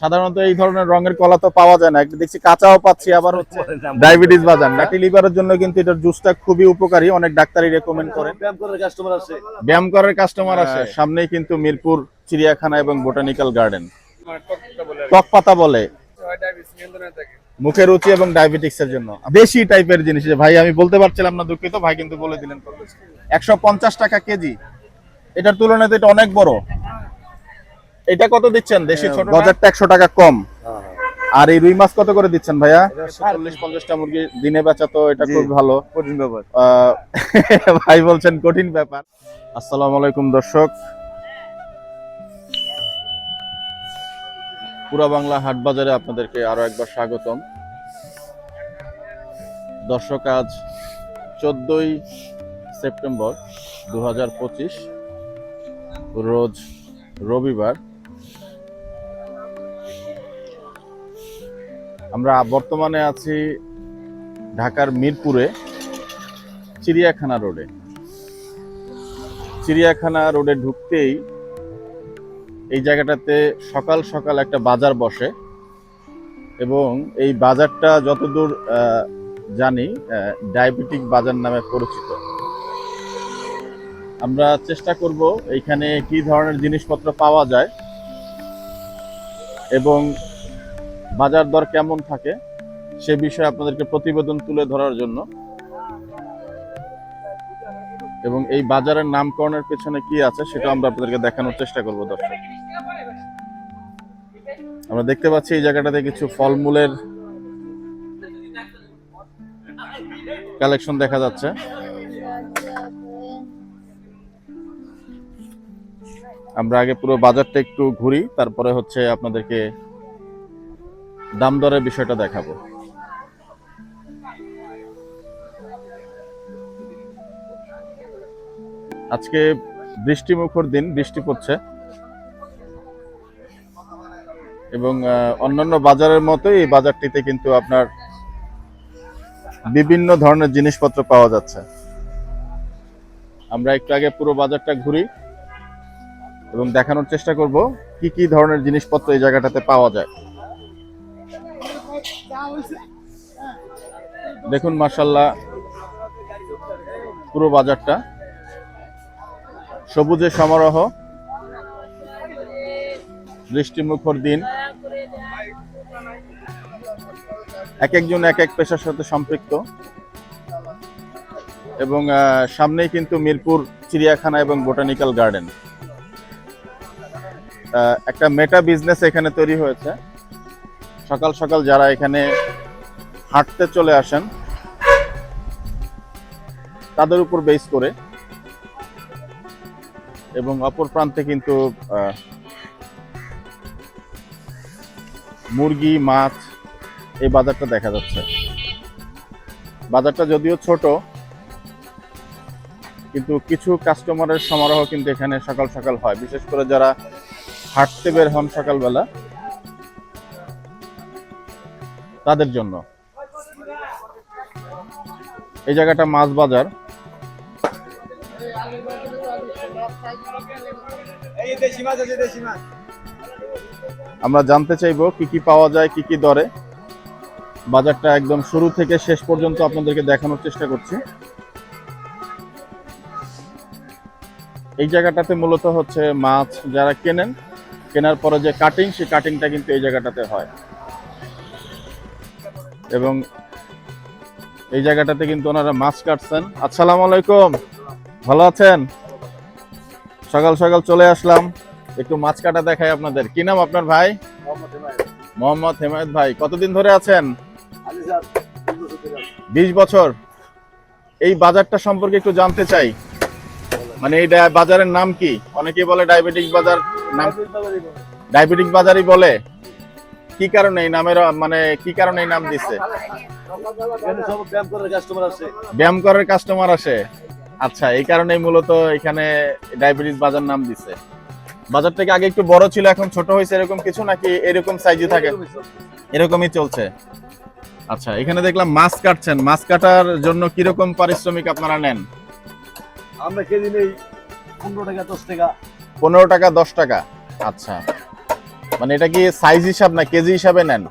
সাধারণত এই ধরনের রঙের কলা তো পাওয়া যায় না। একটা দেখছি কাঁচাও পাচ্ছি আবার হচ্ছে ডায়াবেটিস বাজার ফ্যাটি লিভারের জন্য কিন্তু এটার জুসটা খুবই উপকারী অনেক ডাক্তারই রেকমেন্ড করেন। ব্যায়াম করার কাস্টমার আসে ব্যায়াম করার কাস্টমার আসে সামনেই কিন্তু মিরপুর চিড়িয়াখানা এবং বোটানিক্যাল গার্ডেন টক পাতা বলে। মুখের রুচি এবং ডায়াবেটিক্স এর জন্য। বেশি টাইপের জিনিস। ভাই আমি বলতে পারছিলাম না দুঃখিত ভাই কিন্তু বলে দিলেন। একশো পঞ্চাশ টাকা কেজি। এটার তুলনায় তো এটা অনেক বড়। এটা কত দিচ্ছেন? দেশি ছোট বাজারটা একশো টাকা কম। আর এই রুই মাছ কত করে দিচ্ছেন ভাইয়া? চল্লিশ পঞ্চাশটা মুরগি দিনে বেচা তো এটা খুব ভালো। কঠিন ব্যাপার। আহ, ভাই বলছেন কঠিন ব্যাপার। আসসালামু আলাইকুম দর্শক। পুরা বাংলা হাট বাজারে আপনাদেরকে আরও একবার স্বাগতম। দর্শক আজ চোদ্দই সেপ্টেম্বর দু হাজার পঁচিশ রোজ রবিবার। আমরা বর্তমানে আছি ঢাকার মিরপুরে, চিড়িয়াখানা রোডে। চিড়িয়াখানা রোডে ঢুকতেই এই জায়গাটাতে সকাল সকাল একটা বাজার বসে এবং এই বাজারটা যতদূর জানি ডায়াবেটিক বাজার নামে পরিচিত। আমরা চেষ্টা করব এইখানে কি ধরনের জিনিসপত্র পাওয়া যায় এবং বাজার দর কেমন থাকে সে বিষয়ে আপনাদেরকে প্রতিবেদন তুলে ধরার জন্য। এবং এই বাজারের নামকরণের পেছনে কি আছে সেটা আমরা আপনাদেরকে দেখানোর চেষ্টা করব, দর্শক। আমরা দেখতে পাচ্ছি এই জায়গাটাতে কিছু ফলমূলের কালেকশন দেখা যাচ্ছে। আমরা আগে পুরো বাজারটা একটু ঘুরি, তারপরে হচ্ছে আপনাদেরকে দাম দরের বিষয়টা দেখাবো। আজকে বৃষ্টিমুখর দিন, বৃষ্টি পড়ছে। এবং অন্যান্য বাজারের মতো এই বাজারটিতে কিন্তু আপনার বিভিন্ন ধরনের জিনিসপত্র পাওয়া যাচ্ছে। আমরা একটু আগে পুরো বাজারটা ঘুরি এবং দেখানোর চেষ্টা করব কি কি ধরনের জিনিসপত্র এই জায়গাটাতে পাওয়া যায়। দেখুন মার্শাল্লাহ পুরো বাজারটা। সবুজে সমারোহ বৃষ্টিমুখর দিন। এক একজন এক এক পেশার সাথে সম্পৃক্ত। এবং সামনেই কিন্তু মিরপুর, চিড়িয়াখানা এবং বোটানিক্যাল গার্ডেন। একটা মেটা বিজনেস এখানে তৈরি হয়েছে। সকাল সকাল যারা এখানে হাঁটতে চলে আসেন, তাদের উপর বেস করে এবং অপর প্রান্তে কিন্তু মুরগি, মাছ এই বাজারটা দেখা যাচ্ছে। বাজারটা যদিও ছোট, কিন্তু কিছু কাস্টমারের সমারোহ কিন্তু এখানে সকাল সকাল হয়। বিশেষ করে যারা হাঁটতে বের হন সকালবেলা তাদের জন্য। এই জায়গাটা মাছ বাজার। আমরা জানতে চাইব কি কি পাওয়া যায় কি কি দরে। বাজারটা একদম শুরু থেকে শেষ পর্যন্ত আপনাদেরকে দেখানোর চেষ্টা করছি। এই জায়গাটাতে মূলত হচ্ছে মাছ যারা কেনেন কেনার পরে যে কাটিং সেই কাটিংটা কিন্তু এই জায়গাটাতে হয়। এবং এই জায়গাটাতে কিন্তু ওনারা মাছ কাটছেন। আসসালামু আলাইকুম। ভালো আছেন? সকাল সকাল চলে আসলাম। একটু মাছ কাটা দেখাই আপনাদের। কি নাম আপনার ভাই? মোহাম্মদ হেমায়ত। ভাই কতদিন ধরে আছেন? বিশ বছর এই বাজারটা সম্পর্কে একটু জানতে চাই। মানে এই বাজারের নাম কি? অনেকে বলে ডায়াবেটিক বাজার নাম ডায়াবেটিক বাজারই বলে। কি কারণে এই নামের মানে কি কারণে এই নাম দিচ্ছে ব্যায়াম করার কাস্টমার আসে। আচ্ছা এই কারণেই মূলত এখানে ডায়াবেটিস বাজার নাম দিছে। বাজার থেকে আগে একটু বড় ছিল এখন ছোট হয়েছে এরকম কিছু নাকি এরকম সাইজে থাকে? এরকমই চলছে। আচ্ছা এখানে দেখলাম মাছ কাটছেন। মাছ কাটার জন্য কীরকম পারিশ্রমিক আপনারা নেন? আমরা কেজি নেই পনেরো টাকা দশ টাকা। পনেরো টাকা দশ টাকা। আচ্ছা। মানে এটা কি সাইজ হিসাব না কেজি হিসাবে নেন?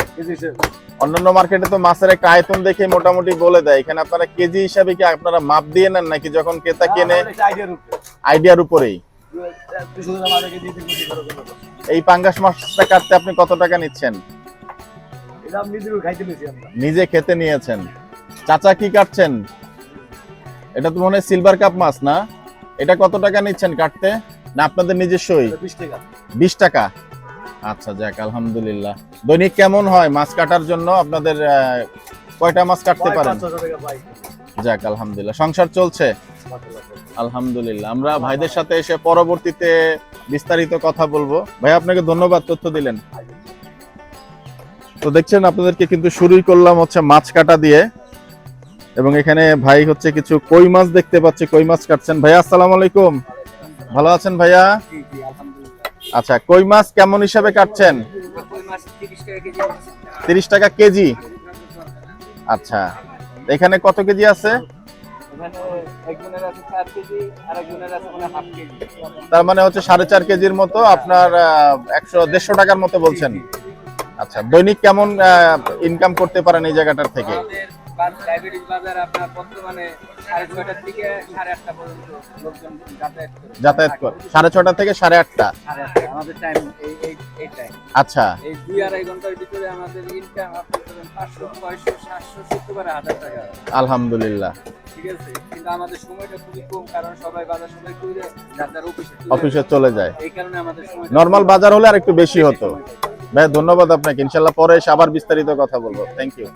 অন্যান্য মার্কেটে তো মাছের একটা আয়তন দেখে মোটামুটি বলে দেয়। এখানে আপনারা কেজি হিসাবে কি আপনারা মাপ দিয়ে নেন নাকি যখন ক্রেতা কেনে? আইডিয়ার উপরেই। এই পাঙ্গাস মাছটা কাটতে আপনি কত টাকা নিচ্ছেন? নিজে খেতে নিয়েছেন। চাচা কি কাটছেন? এটা তো মনে হয় সিলভার কাপ মাছ না? এটা কত টাকা নিচ্ছেন কাটতে? না আপনাদের নিজস্বই। বিশ টাকা। বিশ টাকা। আচ্ছা যাক আলহামদুলিল্লাহ। দৈনিক কেমন হয়? মাছ কাটার জন্য আপনাদের কয়টা মাছ কাটতে পারেন? যাক আলহামদুলিল্লাহ। সংসার চলছে? আলহামদুলিল্লাহ। আমরা ভাইদের সাথে এসে পরবর্তীতে বিস্তারিত কথা বলব। ভাই আপনাকে ধন্যবাদ তথ্য দিলেন। তো দেখছেন আপনাদেরকে কিন্তু শুরুই করলাম হচ্ছে মাছ কাটা দিয়ে। এবং এখানে ভাই হচ্ছে কিছু কই মাছ দেখতে পাচ্ছি কই মাছ কাটছেন। ভাইয়া আসসালামু আলাইকুম। ভালো আছেন ভাইয়া? আচ্ছা কই মাছ কেমন হিসাবে কাটছেন? তিরিশ টাকা কেজি? আচ্ছা এখানে কত কেজি আছে? তার মানে হচ্ছে সাড়ে চার কেজির মতো, আপনার একশো দেড়শো টাকার মতো বলছেন। আচ্ছা দৈনিক কেমন ইনকাম করতে পারেন এই জায়গাটার থেকে? ডায়াবেটিস বাজার আপনার বর্তমানে সাড়ে ছয়টার থেকে সাড়ে আটটা পর্যন্ত লোকজন যাতায়াত করে। যাতায়াত করে। সাড়ে ছটা থেকে সাড়ে আটটা? আমাদের টাইম এই এই এই টাইম আচ্ছা। এই দুই আড়াই ঘণ্টার ভিতরে আমাদের ইনকাম আপনি পাঁচশো ছয়শো সাতশো শুক্রবারে হাজার টাকা। আলহামদুলিল্লাহ। ঠিক আছে? কিন্তু আমাদের সময়টা খুবই কম কারণ সবাই বাজার সবাই করে যার যার অফিসে চলে অফিসে যায়। চলে যায়। এই কারণে আমাদের সময় নর্মাল বাজার হলে আর একটু বেশি হতো। ভাই ধন্যবাদ আপনাকে। ইনশাল্লাহ পরে এসে আবার বিস্তারিত কথা বলব। থ্যাংক ইউ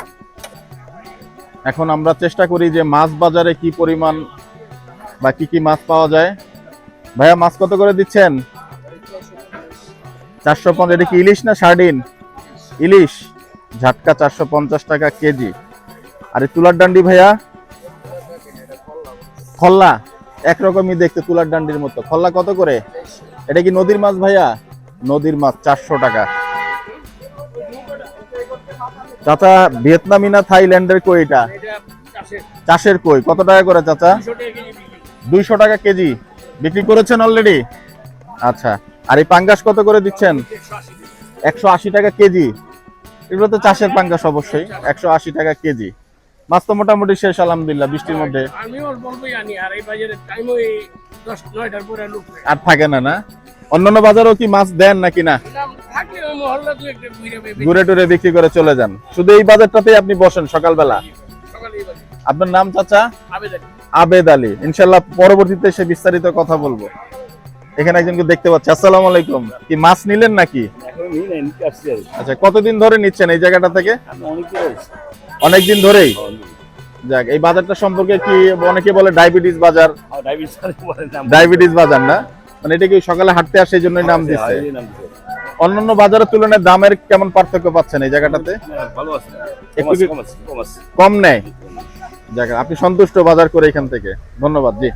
এখন আমরা চেষ্টা করি যে মাছ বাজারে কি পরিমাণ বা কি কি মাছ পাওয়া যায়। ভাইয়া, মাছ কত করে দিচ্ছেন? চারশো পঞ্চাশ, এটা কি ইলিশ না সার্ডিন? ইলিশ। ঝাটকা চারশো পঞ্চাশ টাকা কেজি। আর এই তুলার ডান্ডি ভাইয়া? খল্লা। একরকমই দেখতে তুলার ডান্ডির মতো। খল্লা কত করে? এটা কি নদীর মাছ ভাইয়া? নদীর মাছ চারশো টাকা। চাচা ভিয়েতনামি না থাইল্যান্ডের কই এটা? চাষের। কই? কত টাকা করে চাচা? দুইশো টাকা কেজি বিক্রি। করেছেন অলরেডি আচ্ছা। আর এই পাঙ্গাস কত করে দিচ্ছেন? একশো আশি টাকা কেজি। এগুলো তো চাষের পাঙ্গাস অবশ্যই। একশো আশি টাকা কেজি। মাছ তো মোটামুটি শেষ আলহামদুলিল্লাহ। বৃষ্টির মধ্যে। আর থাকে না না? অন্যান্য বাজারেও কি মাছ দেন নাকি না? ঘুরে টুরে বিক্রি করে চলে যান। শুধু এই বাজারটাতেই আপনি বসেন সকালবেলা। আপনার নাম চাচা? আবেদ আলী। ইনশাল্লাহ পরবর্তীতে সে বিস্তারিত কথা বলব। এখানে একজনকে দেখতে পাচ্ছি। আসসালামু আলাইকুম। কি মাছ নিলেন নাকি। আচ্ছা কতদিন ধরে নিচ্ছেন এই জায়গাটা থেকে। অনেকদিন ধরেই। যাক এই বাজারটা সম্পর্কে কি অনেকে বলে ডায়াবেটিস বাজার? ডায়াবেটিস বাজার না? মানে এটা কি সকালে হাঁটতে আসে এই জন্যই নাম দিচ্ছে। অন্যান্য বাজারের তুলনায় দামের কেমন পার্থক্য পাচ্ছেন এই জায়গাটাতে? ভালো আছে। কম নেয়? যাক আপনি সন্তুষ্ট বাজার করে এখান থেকে। ধন্যবাদ জি।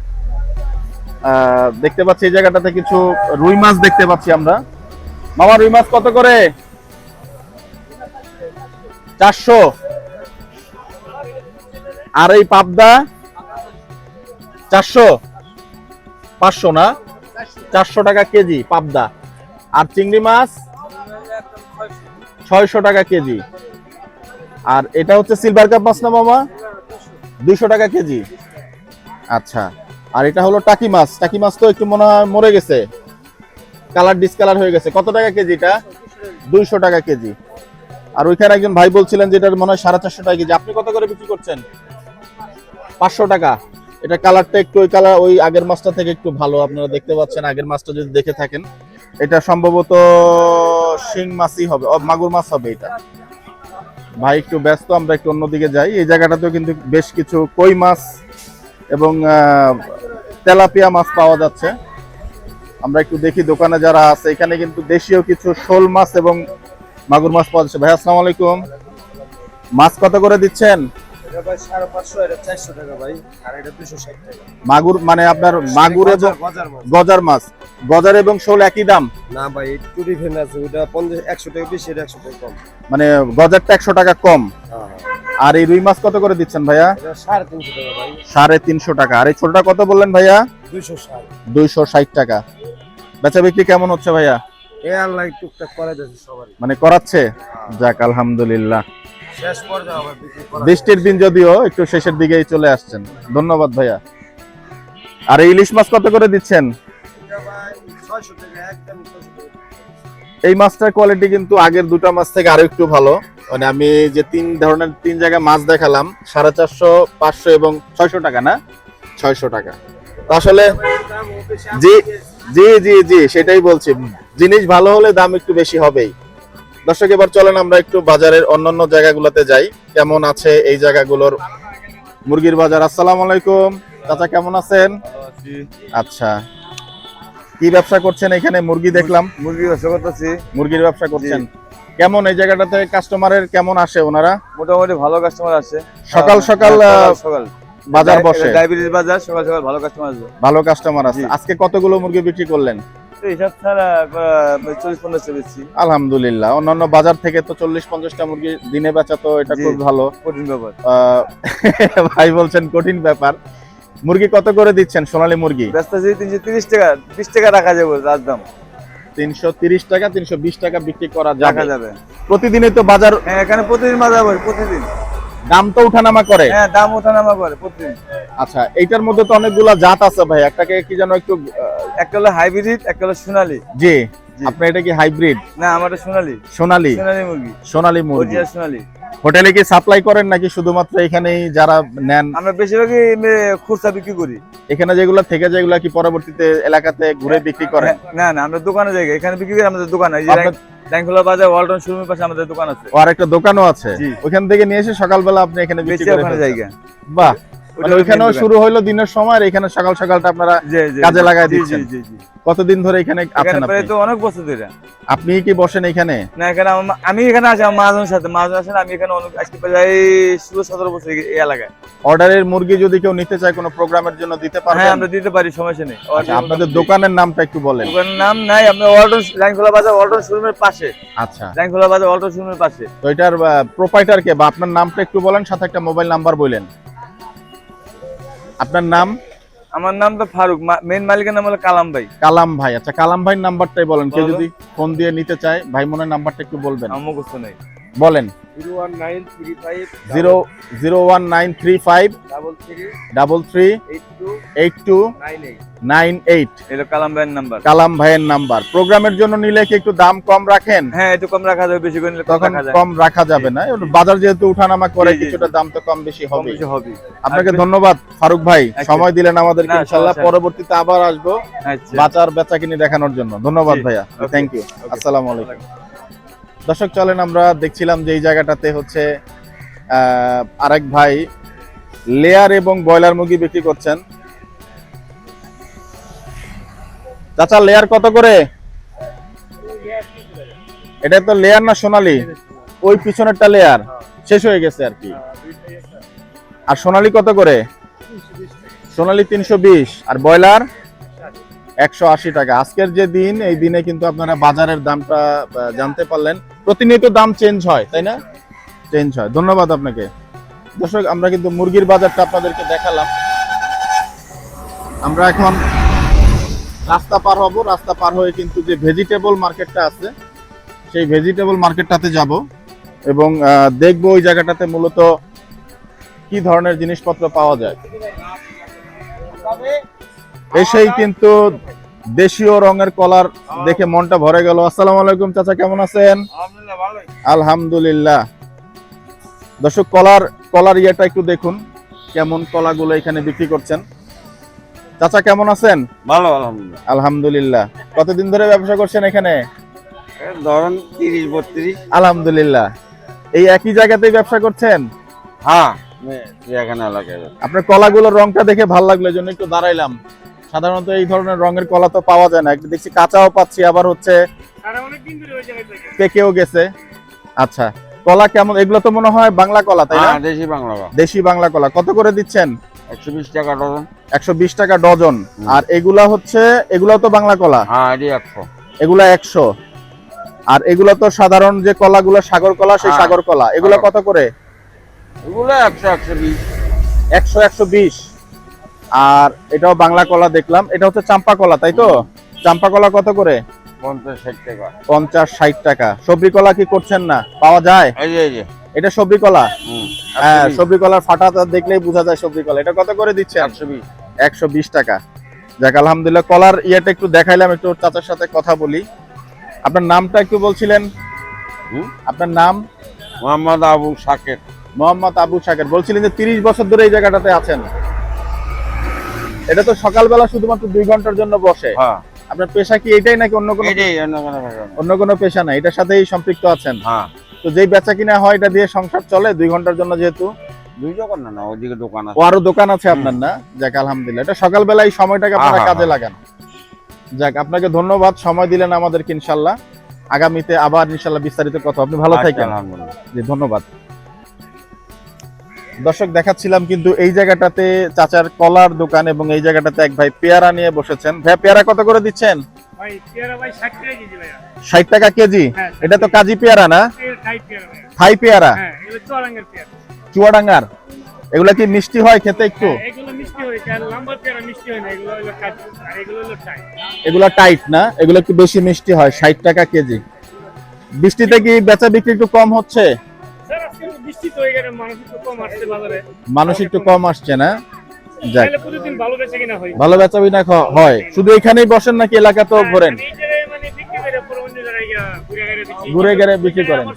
দেখতে পাচ্ছি এই জায়গাটাতে কিছু রুই মাছ দেখতে পাচ্ছি আমরা। মামা রুই মাছ কত করে? চারশো। আর এই পাবদা? চারশো। পাঁচশো না? চারশো টাকা কেজি পাবদা। আর চিংড়ি মাছ ছয়শো টাকা কেজি। আর এটা হচ্ছে সিলভার কাপ মাছ না মামা? দুইশো টাকা কেজি। আচ্ছা। আর এটা হলো টাকি মাছ। টাকি মাছ তো একটু মনে হয় মরে গেছে। কালার ডিসকালার হয়ে গেছে। কত টাকা কেজি এটা? দুইশো টাকা কেজি। আর ওইখানে একজন ভাই বলছিলেন যে এটার মনে হয় সাড়ে চারশো টাকা কেজি। আপনি কত করে বিক্রি করছেন? পাঁচশো টাকা। এটা কালারটা একটু ওই কালার, ওই আগের মাছটা থেকে একটু ভালো, আপনারা দেখতে পাচ্ছেন, আগের মাছটা যদি দেখে থাকেন। এটা সম্ভবত শিং মাছই হবে মাগুর মাছ হবে এটা। ভাই, একটু ব্যস্ত, আমরা একটু অন্যদিকে যাই। এই জায়গাটাতেও কিন্তু বেশ কিছু কই মাছ এবং তেলাপিয়া মাছ পাওয়া যাচ্ছে। আমরা একটু দেখি দোকানে যারা আছে, এখানে কিন্তু দেশীয় কিছু শোল মাছ এবং মাগুর মাছ পাওয়া যাচ্ছে। ভাই, আসসালামু আলাইকুম। মাছ কত করে দিচ্ছেন? মাগুর মানে আপনার মাগুর এবং গজার মাছ। গজার এবং শোল একই দাম? না ভাই একটু ডিফারেন্ট আছে। ওটা পঞ্চাশ একশো টাকা বেশি এটা একশো টাকা কম। মানে গজারটা একশো টাকা কম। হ্যাঁ আর এই রুই মাছ কত করে দিচ্ছেন ভাইয়া? সাড়ে তিনশো টাকা আর এই ছোটটা কত বললেন ভাইয়া? দুইশো ষাট। টাকা। বেচা বিক্রি কেমন হচ্ছে ভাইয়া? মানে করাচ্ছে? যাক আলহামদুলিল্লাহ। বৃষ্টির দিন যদিও একটু শেষের দিকেই চলে আসছেন। ধন্যবাদ ভাইয়া। আর ইলিশ মাছ কত করে দিচ্ছেন? এই মাছটার কোয়ালিটি কিন্তু আগের দুটো মাছ থেকে আরও একটু ভালো। মানে আমি যে তিন ধরনের তিন জায়গায় মাছ দেখালাম সাড়ে চারশো পাঁচশো এবং ছয়শো টাকা না? ছয়শো টাকা। আসলে জি জি জি জি সেটাই বলছি। জিনিস ভালো হলে দাম একটু বেশি হবেই। দর্শক এবার চলেন আমরা একটু বাজারের অন্যান্য জায়গাগুলোতে যাই। কেমন আছে এই জায়গাগুলোর মুরগির বাজার? আসসালামু আলাইকুম। চাচা কেমন আছেন? আচ্ছা। কি ব্যবসা করছেন এখানে? মুরগি দেখলাম। মুরগি ব্যবসা করতেছি। মুরগির ব্যবসা করছেন। কেমন এই জায়গাটাতে কাস্টমারের কেমন আসে ওনারা? মোটামুটি ভালো কাস্টমার আসে সকাল সকাল হ্যাঁ, সকাল বাজার বসে। ডায়াবেটিস বাজার সকাল সকাল ভালো কাস্টমার আছে। ভালো কাস্টমার আছে। আজকে কতগুলো মুরগি বিক্রি করলেন? হিসাব ছাড়া চল্লিশ পঞ্চাশটা বেশি। আলহামদুলিল্লাহ। অন্যান্য বাজার থেকে তো চল্লিশ পঞ্চাশটা মুরগি দিনে বেচা তো এটা খুব ভালো। কঠিন ব্যাপার। ভাই বলছেন কঠিন ব্যাপার। মুরগি কত করে দিচ্ছেন সোনালী মুরগি? ব্যস্ত তিনশো তিরিশ টাকা বিশ টাকা রাখা যাবে রাজদাম। তিনশো তিরিশ টাকা তিনশো বিশ টাকা বিক্রি করা রাখা যাবে। প্রতিদিনই তো বাজার হ্যাঁ এখানে প্রতিদিন বাজার প্রতিদিন। দাম তো উঠানামা করে। হ্যাঁ দাম ওঠানামা করে প্রতিদিন। আচ্ছা এইটার মধ্যে তো অনেকগুলা জাত আছে ভাই একটাকে কি যেন একটু একটা হলো হাইব্রিড একটা হলো সোনালি। জি। আপনার এটা কি হাইব্রিড? না আমারটা সোনালি। সোনালী? সোনালি মুরগি। সোনালী মুরগি। সোনালি। হোটেলে কি সাপ্লাই করেন নাকি শুধুমাত্র এখানেই যারা নেন? আমরা বেশিরভাগই খুচরা বিক্রি করি। এখানে যেগুলো থেকে যেগুলো কি পরবর্তীতে এলাকাতে ঘুরে বিক্রি করেন? না না আমরা দোকানে যাই। এখানে বিক্রি করি আমাদের দোকান এই যে বাজার ওয়ালটন শোরুমের পাশে আমাদের দোকান আছে। ও আরেকটা দোকানও আছে। ওখান থেকে নিয়ে এসে সকালবেলা আপনি এখানে বিক্রি বেশি করে জায়গা। বাহ! ওইখানেও শুরু হইল দিনের সময় আর এখানে সকাল সকালটা আপনারা কাজে জি, লাগায় দিচ্ছেন। কতদিন ধরে এখানে আছেন আপনি? তো অনেক বছর ধরে। আপনি কি বসেন এখানে? না এখানে আমি এখানে আছি আমার মাহাজনের সাথে। মাহাজন আসেন আমি এখানে অনেক আজকে প্রায় ষোলো সতেরো বছর এই এলাকায়। অর্ডারের মুরগি যদি কেউ নিতে চায় কোনো প্রোগ্রামের জন্য দিতে হ্যাঁ আমরা দিতে পারি সমস্যা নেই। আচ্ছা আপনাদের দোকানের নামটা একটু বলেন। দোকানের নাম নাই আমরা ওয়ালটন লাইনখোলা বাজার ওয়ালটন শোরুমের পাশে। আচ্ছা। লাইনখোলা বাজার ওয়ালটন শোরুমের পাশে। তো এটার প্রোপাইটার কে বা আপনার নামটা একটু বলেন সাথে একটা মোবাইল নাম্বার বলেন। আপনার নাম? আমার নাম তো ফারুক মেন মালিকের নাম হলো কালাম ভাই। কালাম ভাই আচ্ছা কালাম ভাই নাম্বারটাই বলেন কেউ যদি ফোন দিয়ে নিতে চায় ভাই মনের নাম্বারটা একটু বলবেন। আমার মুখস্থ নেই। বলেন। Zero zero one nine three five double three eight two nine eight. এটা কালাম ভাইয়ের নাম্বার। কালাম ভাইয়ের নাম্বার। প্রোগ্রামের জন্য নিলে কি একটু দাম কম রাখেন? হ্যাঁ একটু কম রাখা যাবে বেশি করে তখন কম রাখা যাবে না। বাজার যেহেতু উঠানামা করে কিছুটা দাম তো কম বেশি হবে। আপনাকে ধন্যবাদ ফারুক ভাই। সময় দিলেন আমাদেরকে না, ইনশাল্লাহ পরবর্তীতে আবার আসব। আচ্ছা। বেচা বেচাকিনি দেখানোর জন্য। ধন্যবাদ ভাইয়া। Thank you. আসসালামু আলাইকুম। দর্শক, চলেন আমরা দেখছিলাম যে এই জায়গাটাতে হচ্ছে আরেক ভাই লেয়ার এবং ব্রয়লার মুরগি বিক্রি করছেন। চাচা, লেয়ার কত করে? এটা তো লেয়ার না সোনালি? ওই পিছনেরটা লেয়ার। শেষ হয়ে গেছে আর কি। আর সোনালি কত করে? সোনালি তিনশো বিশ। আর ব্রয়লার? একশো আশি টাকা। আজকের যে দিন, এই দিনে কিন্তু আপনারা বাজারের দামটা জানতে পারলেন। প্রতিনিয়ত দাম চেঞ্জ হয়, তাই না? চেঞ্জ হয়। ধন্যবাদ আপনাকে। দর্শক, আমরা কিন্তু মুরগির বাজারটা আপনাদেরকে দেখালাম। আমরা এখন রাস্তা পার হব। রাস্তা পার হয়ে কিন্তু যে ভেজিটেবল মার্কেটটা আছে, সেই ভেজিটেবল মার্কেটটাতে যাব এবং দেখব ওই জায়গাটাতে মূলত কি ধরনের জিনিসপত্র পাওয়া যায়। এসেই কিন্তু দেশীয় রঙের কলার দেখে মনটা ভরে গেল। আসসালামু আলাইকুম চাচা কেমন আছেন? আলহামদুলিল্লাহ দর্শক কলার কলার ইয়েটা একটু দেখুন কেমন কলাগুলো এখানে বিক্রি করছেন। চাচা কেমন আছেন? ভালো আলহামদুলিল্লাহ। আলহামদুলিল্লাহ। কতদিন ধরে ব্যবসা করছেন এখানে? ধরেন তিরিশ বত্রিশ। আলহামদুলিল্লাহ। এই একই জায়গাতেই ব্যবসা করছেন? হ্যাঁ আপনার কলাগুলোর রংটা দেখে ভালো লাগল জন্য একটু দাঁড়াইলাম। সাধারণত এই ধরনের রঙের কলা তো পাওয়া যায় না। একটু দেখছি কাঁচাও পাচ্ছি আবার হচ্ছে পেকেও গেছে। আচ্ছা কলা কেমন? এগুলো তো মনে হয় বাংলা কলা তাই না? হ্যাঁ দেশি বাংলা দেশি বাংলা কলা। কত করে দিচ্ছেন? একশো বিশ টাকা ডজন। টাকা আর এগুলা হচ্ছে এগুলো তো বাংলা কলা? হ্যাঁ এটি এগুলা একশো। আর এগুলো তো সাধারণ যে কলাগুলো সাগর কলা সেই হ্যাঁ। সাগর কলা। এগুলো কত করে? এগুলো একশো একশো বিশ। একশো একশো বিশ। আর এটাও বাংলা কলা দেখলাম। এটা হচ্ছে চাম্পা কলা তাই তো? চাম্পা কলা কত করে? পঞ্চাশ ষাট টাকা। সবজি কলা কি করছেন না? পাওয়া যায়? এটা সবজি কলা? হ্যাঁ সবজি কলার ফাটাটা দেখলেই বোঝা যায় সবজি কলা। এটা কত করে দিচ্ছেন? একশো বিশ। টাকা। যাক আলহামদুলিল্লাহ কলার ইয়েটা একটু দেখাইলাম একটু চাচার সাথে কথা বলি। আপনার নামটা একটু বলছিলেন? আপনার নাম? মোহাম্মদ আবু সাকের মোহাম্মদ আবু সাকের বলছিলেন যে তিরিশ বছর ধরে এই জায়গাটাতে আছেন। এটা তো সকালবেলা শুধুমাত্র দুই ঘণ্টার জন্য বসে। হ্যাঁ। আপনার পেশা কি এটাই নাকি অন্য কোনো অন্য কোনো না। পেশা নাই এটার সাথেই সম্পৃক্ত আছেন। হ্যাঁ। তো যেই বেচা কিনা হয় এটা দিয়ে সংসার চলে দুই ঘণ্টার জন্য যেহেতু? দুই দোকান না না ওইদিকে দোকান আছে। আরও দোকান আছে আপনার না? যাক আলহামদুলিল্লাহ। এটা সকালবেলা এই সময়টাকে আপনারা হ্যাঁ, কাজে। লাগান। যাক আপনাকে ধন্যবাদ। সময় দিলেন আমাদেরকে ইনশাল্লাহ। আগামীতে আবার ইনশাল্লাহ বিস্তারিত কথা। আপনি ভালো আচ্ছা, থাকেন। জি ধন্যবাদ। দর্শক দেখাচ্ছিলাম কিন্তু এই জায়গাটাতে চাচার কলার দোকান এবং এই জায়গাটাতে এক ভাই পেয়ারা নিয়ে বসেছেন। ভাই পেয়ারা কত করে দিচ্ছেন? ষাট টাকা কেজি হ্যাঁ এটা তো কাজী পেয়ারা না? এর টাইট পেয়ারা থাই পেয়ারা? হ্যাঁ চুয়াডাঙ্গার এগুলা কি মিষ্টি হয় খেতে একটু? হ্যাঁ, হয়ে হয় এগুলা টাইট। না? এগুলো একটু বেশি মিষ্টি হয় ষাট টাকা কেজি? বৃষ্টিতে কি বেচা বিক্রি একটু কম হচ্ছে? মানুষ একটু কম আসছে বাজারে। মানুষ একটু কম আসছে না? ভালো বেচে হয়। বিনা হয়। শুধু এখানেই বসেন নাকি এলাকা তো ঘোরেন? মানে ঘুরে ঘুরে বিক্রি করেন।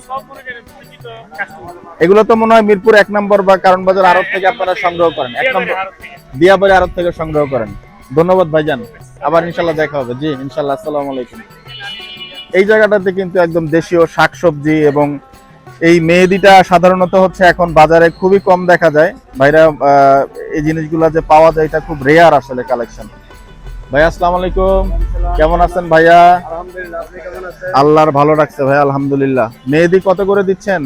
এগুলো তো মনে হয় মিরপুর এক নম্বর বা কারণ বাজার আড়ত থেকে আপনারা সংগ্রহ করেন। এক নম্বর দিয়াবাড়ি আড়ত থেকে সংগ্রহ করেন। ধন্যবাদ ভাইজান। আবার ইনশাল্লাহ দেখা হবে। জি ইনশাল্লাহ। আসসালামু আলাইকুম। এই জায়গাটাতে কিন্তু একদম দেশীয় শাকসবজি এবং এই মেহেদিটা সাধারণত হচ্ছে এখন বাজারে খুবই কম দেখা যায়। ভাইরা এই জিনিসগুলো যে পাওয়া যায় এটা খুব রেয়ার আসলে কালেকশন ভাই আসসালামু আলাইকুম। কেমন আছেন ভাইয়া? আল্লাহর ভালো রাখছে ভাই আলহামদুলিল্লাহ। মেহেদি কত করে দিচ্ছেন?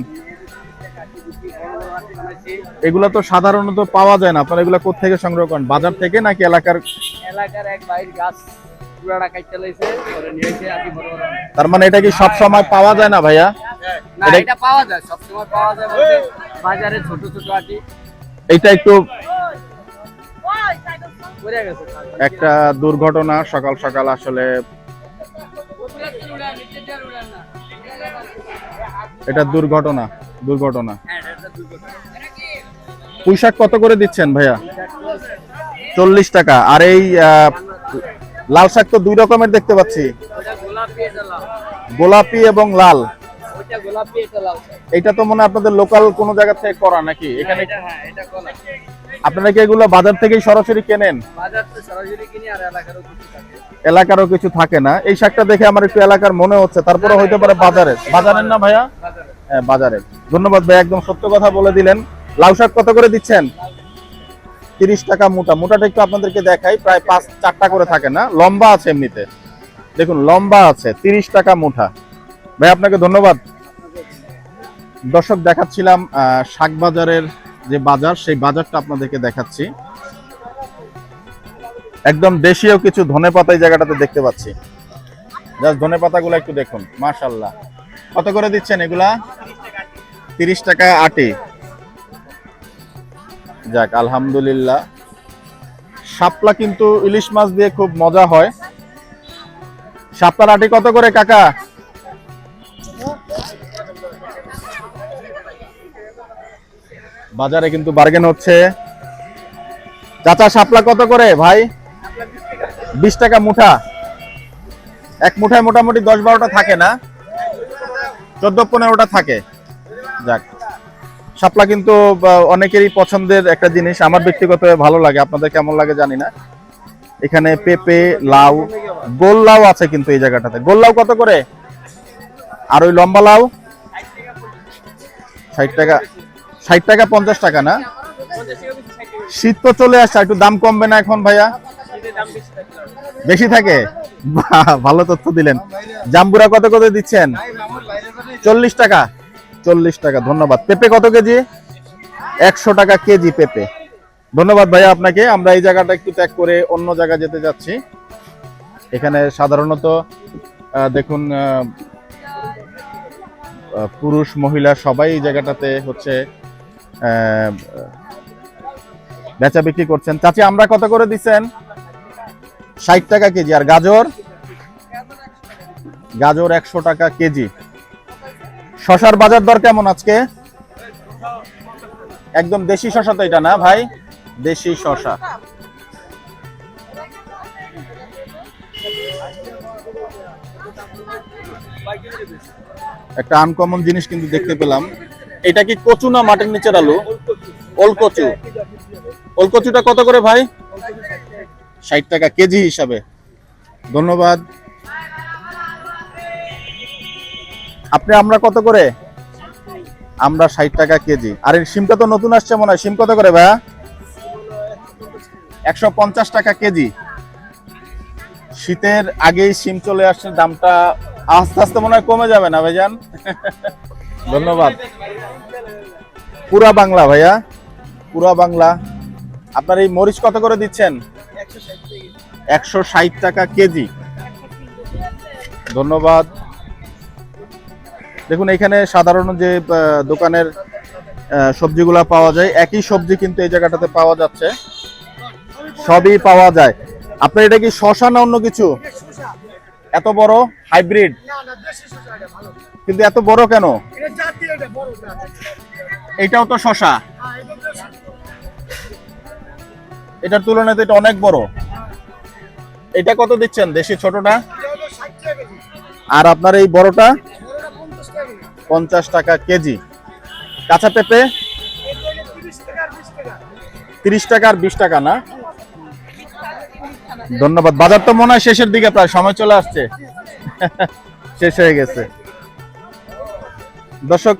এগুলো তো সাধারণত পাওয়া যায় না। আপনারা এগুলো কোথা থেকে সংগ্রহ করেন? বাজার থেকে নাকি এলাকার? এলাকার এক ভাইয়ের গাছ পুরাটা লাইছে তার মানে এটা কি সব সময় পাওয়া যায় না ভাইয়া? না এটা- পাওয়া যায় সবসময় পাওয়া যায় বাজারে ছোট ছোট আটি। এটা একটু একটা দুর্ঘটনা সকাল সকাল আসলে এটা দুর্ঘটনা দুর্ঘটনা। হ্যাঁ এটা পুঁইশাক কত করে দিচ্ছেন ভাইয়া? চল্লিশ টাকা। আর এই লাল শাক তো দুই রকমের দেখতে পাচ্ছি। গোলাপি এবং লাল। গোলাপি এটা লাল এটা তো মনে আপনাদের লোকাল কোনো জায়গা থেকে করা নাকি? এখানে হ্যাঁ এটা কলা আপনারা কি এগুলো বাজার থেকেই সরাসরি কেনেন? বাজার তো সরাসরি কিনি আর এলাকারও কিছু থাকে। এলাকারও কিছু থাকে না। এই শাকটা দেখে আমার একটু এলাকার মনে হচ্ছে। তারপরে হইতে পারে বাজারে। বাজারের না ভাইয়া? হ্যাঁ বাজারে। ধন্যবাদ ভাই একদম সত্য কথা বলে দিলেন। লাউ শাক কত করে দিচ্ছেন? তিরিশ টাকা মোটা। মোটাটা একটু আপনাদেরকে দেখাই। প্রায় পাঁচ চারটা করে থাকে না? লম্বা আছে এমনিতে। দেখুন লম্বা আছে। তিরিশ টাকা মুঠা ভাই আপনাকে ধন্যবাদ। দর্শক দেখাচ্ছিলাম শাক বাজারের যে বাজার, সেই বাজারটা আপনাদেরকে দেখাচ্ছি। একদম দেশীয় কিছু ধনে পাতা এই জায়গাটাতে দেখতে পাচ্ছি। জাস্ট ধনে পাতাগুলো একটু দেখুন মাশাল্লাহ কত করে দিচ্ছেন এগুলা? তিরিশ টাকা আটি। যাক, আলহামদুলিল্লাহ। শাপলা কিন্তু ইলিশ মাছ দিয়ে খুব মজা হয়। শাপলার আটি কত করে, কাকা? বাজারে কিন্তু বার্গেন হচ্ছে। চাচা, শাপলা কত করে ভাই? বিশ টাকা মুঠা। এক মুঠায় মোটামুটি দশ বারোটা থাকে না? চোদ্দ, পনেরোটা থাকে। যাক, শাপলা কিন্তু অনেকেরই পছন্দের একটা জিনিস। আমার ব্যক্তিগত ভালো লাগে, আপনাদের কেমন লাগে জানি না। এখানে পেঁপে, লাউ, গোল লাউ আছে কিন্তু এই জায়গাটাতে। গোল লাউ কত করে? আর ওই লম্বা লাউ? ষাট টাকা। ষাট টাকা, পঞ্চাশ টাকা না? শীত তো চলে আসছে একটু দাম কমবে না এখন ভাইয়া? বেশি থাকে? ভালো তথ্য দিলেন। জাম্বুরা কত কত দিচ্ছেন? চল্লিশ টাকা। চল্লিশ টাকা, ধন্যবাদ। পেঁপে কত কেজি? একশো টাকা কেজি পেঁপে। ধন্যবাদ ভাইয়া আপনাকে। আমরা এই জায়গাটা একটু ত্যাগ করে অন্য জায়গায় যেতে যাচ্ছি। এখানে সাধারণত দেখুন পুরুষ, মহিলা সবাই এই জায়গাটাতে হচ্ছে বেচা বিক্রি করছেন। চাচি, আমরা কত করে দিচ্ছেন? ষাট টাকা কেজি। আর গাজর? গাজর একশো টাকা কেজি। শশার বাজার দর কেমন আজকে? একদম দেশি শশা তো এটা না ভাই? দেশি শশা। একটা আনকমন জিনিস কিন্তু দেখতে পেলাম। এটা কি কচু না মাটির নিচের আলু? ওল কচু ওল কচুটা কত করে ভাই? ষাট টাকা কেজি হিসাবে। ধন্যবাদ। আপনি আমরা কত করে? আমরা ষাট টাকা কেজি। আর এই সিমটা তো নতুন আসছে মনে হয়। সিম কত করে ভাইয়া? একশো পঞ্চাশ টাকা কেজি। শীতের আগেই সিম চলে আসছে। দামটা আস্তে আস্তে মনে হয় কমে যাবে না ভাইজান? ধন্যবাদ। পুরা বাংলা ভাইয়া, পুরা বাংলা। আপনার এই মরিচ কত করে দিচ্ছেন? একশো ষাট টাকা কেজি। ধন্যবাদ। দেখুন, এখানে সাধারণ যে দোকানের সবজিগুলা পাওয়া যায়, একই সবজি কিন্তু এই জায়গাটাতে পাওয়া যাচ্ছে। সবই পাওয়া যায়। আপনার এটা কি শশা না অন্য কিছু? এত বড়? হাইব্রিড? কিন্তু এত বড় কেন? এটাও তো শশা। হ্যাঁ এটা দেশি এটার তুলনায় তো এটা অনেক বড়। এটা কত দিচ্ছেন দেশি ছোটটা? আর আপনার এই বড়টা? পঞ্চাশ টাকা কেজি। কাঁচা পেঁপে? তিরিশ টাকা আর বিশ তিরিশ টাকা আর বিশ টাকা না? ধন্যবাদ। বাজার তো মনে হয় শেষের দিকে প্রায় সময় চলে আসছে। শেষ হয়ে গেছে। দর্শক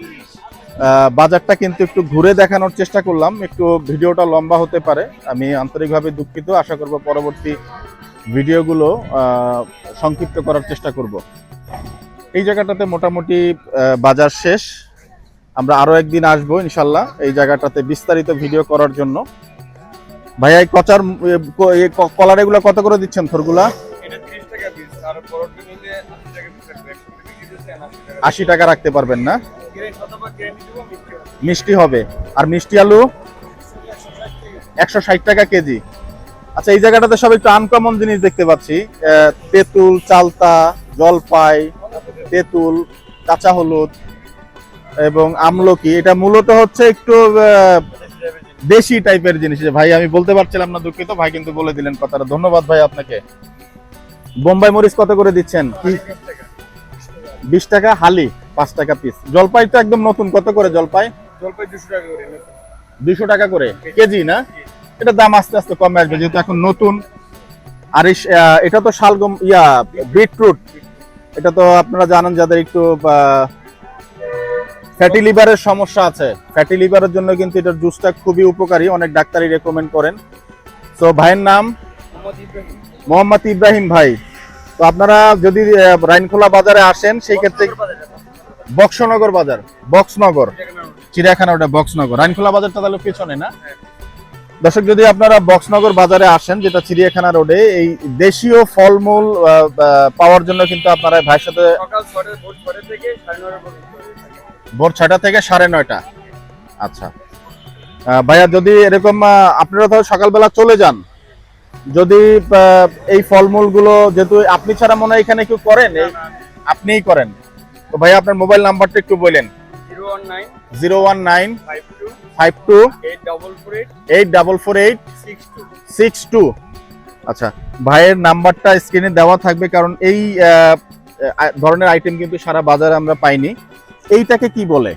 বাজারটা কিন্তু একটু ঘুরে দেখানোর চেষ্টা করলাম। একটু ভিডিওটা লম্বা হতে পারে। আমি আন্তরিকভাবে দুঃখিত। আশা করব পরবর্তী ভিডিওগুলো সংক্ষিপ্ত করার চেষ্টা করব। এই জায়গাটাতে মোটামুটি বাজার শেষ। আমরা আরও একদিন আসব, ইনশাল্লাহ, এই জায়গাটাতে বিস্তারিত ভিডিও করার জন্য। ভাইয়া কচার কলার এগুলো কত করে দিচ্ছেন থরগুলা? আশি টাকা রাখতে পারবেন না? মিষ্টি হবে। আর মিষ্টি আলু? একশো ষাট টাকা কেজি। আচ্ছা এই জায়গাটাতে সব একটু আনকমন জিনিস দেখতে পাচ্ছি। তেঁতুল চালতা জলপাই তেঁতুল কাঁচা হলুদ এবং আমলকি। এটা মূলত হচ্ছে একটু দেশি টাইপের জিনিস। ভাই আমি বলতে পারছিলাম না দুঃখিত। ভাই কিন্তু বলে দিলেন কথাটা। ধন্যবাদ ভাই আপনাকে। বোম্বাই মরিচ কত করে দিচ্ছেন? কি বিশ টাকা হালি পাঁচ টাকা পিস জলপাই তো একদম নতুন। কত করে জলপাই? জলপাই 200 টাকা করে দুইশো টাকা করে। কেজি না? এটা দাম আস্তে আস্তে কমে আসবে যেহেতু এখন নতুন। আর এটা তো শালগম ইয়া বিটরুট। এটা তো আপনারা জানেন যাদের একটু ফ্যাটি লিভারের সমস্যা আছে। ফ্যাটি লিভারের জন্য কিন্তু এটার জুসটা খুবই উপকারী অনেক ডাক্তারই রেকমেন্ড করেন। তো ভাইয়ের নাম? মোহাম্মদ ইব্রাহিম ভাই। তো আপনারা যদি রাইনখোলা বাজারে আসেন সেই ক্ষেত্রে বক্সনগর বাজার বক্সনগর চিড়িয়াখানা ওটা বক্সনগর। রাইনখোলা বাজারটা তাহলে পিছনে না? দর্শক যদি আপনারা বক্সনগর বাজারে আসেন যেটা চিড়িয়াখানা রোডে এই দেশীয় ফলমূল পাওয়ার জন্য কিন্তু আপনারা ভাইয়ের সাথে ভোর 6টা থেকে 9:30 পর্যন্ত ভোর ছয়টা থেকে সাড়ে নয়টা। আচ্ছা। ভাইয়া যদি এরকম আপনারা তো সকালবেলা চলে যান যদি এই ফলমূলগুলো যেহেতু আপনি ছাড়া মনে হয় এখানে কেউ করেন আপনিই করেন। তো ভাইয়া আপনার মোবাইল নাম্বারটা একটু বলেন। 019 zero one nine five two 844 eight double four eight six two আচ্ছা ভাইয়ের নাম্বারটা স্ক্রিনে দেওয়া থাকবে কারণ এই ধরনের আইটেম কিন্তু সারা বাজারে আমরা পাইনি। এইটাকে কি বলে?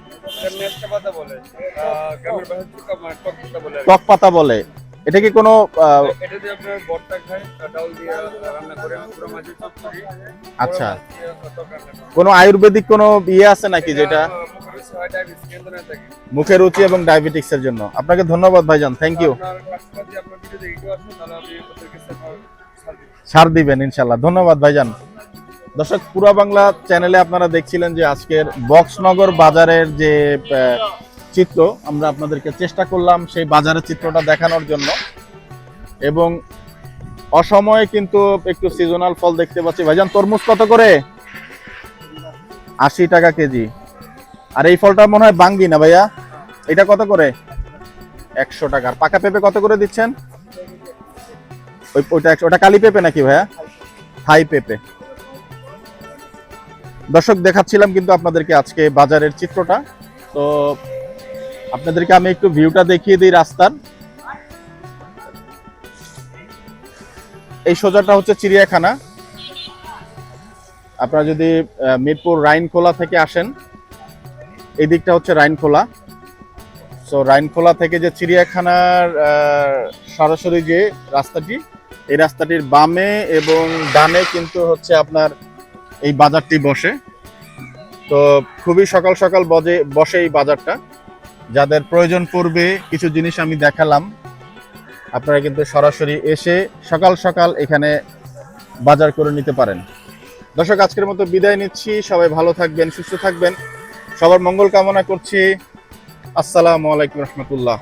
টক পাতা বলে। এটা কি কোনো আহ, এটা দিয়ে আপনার ভর্তা খায় ডাল দিয়ে রান্না করে পুরো মাঝে চপ আচ্ছা। কোনো আয়ুর্বেদিক কোনো ইয়ে আছে নাকি যেটা? মুখের রুচি এবং ডায়াবেটিক্স এর জন্য। আপনাকে ধন্যবাদ ভাইজান থ্যাংক ইউ ছাড়- ছাড় দিব। ছাড় দিবেন ইনশাল্লাহ ধন্যবাদ ভাইজান। দর্শক পুরা বাংলা চ্যানেলে আপনারা দেখছিলেন যে আজকের বক্সনগর বাজারের যে চিত্র আমরা আপনাদেরকে চেষ্টা করলাম সেই বাজারের চিত্রটা দেখানোর জন্য। এবং অসময়ে কিন্তু একটু সিজনাল ফল দেখতে পাচ্ছি। ভাইজান, তরমুজ কত করে? আশি টাকা কেজি। আর এই ফলটা মনে হয় বাঙ্গি না ভাইয়া? এটা কত করে? একশো টাকা। আর পাকা পেঁপে কত করে দিচ্ছেন? ওই, ওইটা ওটা কালি পেঁপে নাকি ভাইয়া? থাই পেঁপে। দর্শক, দেখাচ্ছিলাম কিন্তু আপনাদেরকে আজকে বাজারের চিত্রটা। তো আপনাদেরকে আমি একটু ভিউটা দেখিয়ে দিই রাস্তার। এই সোজাটা হচ্ছে চিড়িয়াখানা। আপনারা যদি মিরপুর রাইনখোলা থেকে আসেন, এই দিকটা হচ্ছে রাইনখোলা। সো রাইনখোলা থেকে যে চিড়িয়াখানার সরাসরি যে রাস্তাটি, এই রাস্তাটির বামে এবং ডানে কিন্তু হচ্ছে আপনার এই বাজারটি বসে। তো খুবই সকাল সকাল বজে, বসে এই বাজারটা। যাদের প্রয়োজন পড়বে, কিছু জিনিস আমি দেখালাম। আপনারা কিন্তু সরাসরি এসে সকাল সকাল এখানে বাজার করে নিতে পারেন। দর্শক, আজকের মতো বিদায় নিচ্ছি। সবাই ভালো থাকবেন, সুস্থ থাকবেন। সবার মঙ্গল কামনা করছি। আসসালামু আলাইকুম রহমতুল্লাহ।